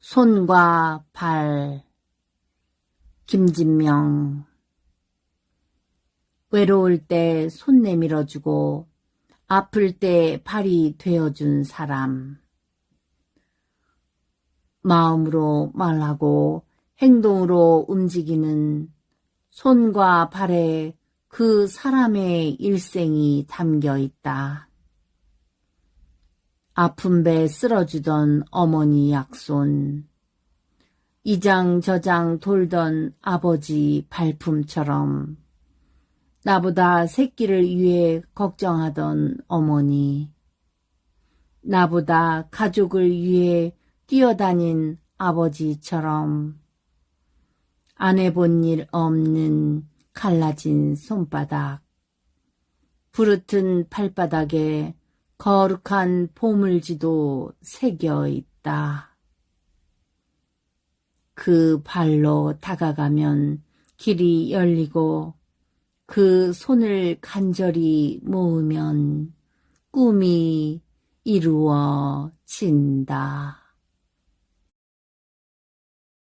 손과 발 김진명 외로울 때 손 내밀어주고 아플 때 발이 되어준 사람 마음으로 말하고 행동으로 움직이는 손과 발에 그 사람의 일생이 담겨 있다. 아픈 배 쓸어주던 어머니 약손, 이장 저장 돌던 아버지 발품처럼 나보다 새끼를 위해 걱정하던 어머니, 나보다 가족을 위해 뛰어다닌 아버지처럼 안 해본 일 없는 갈라진 손바닥, 부르튼 발바닥에 거룩한 보물지도 새겨 있다. 그 발로 다가가면 길이 열리고 그 손을 간절히 모으면 꿈이 이루어진다.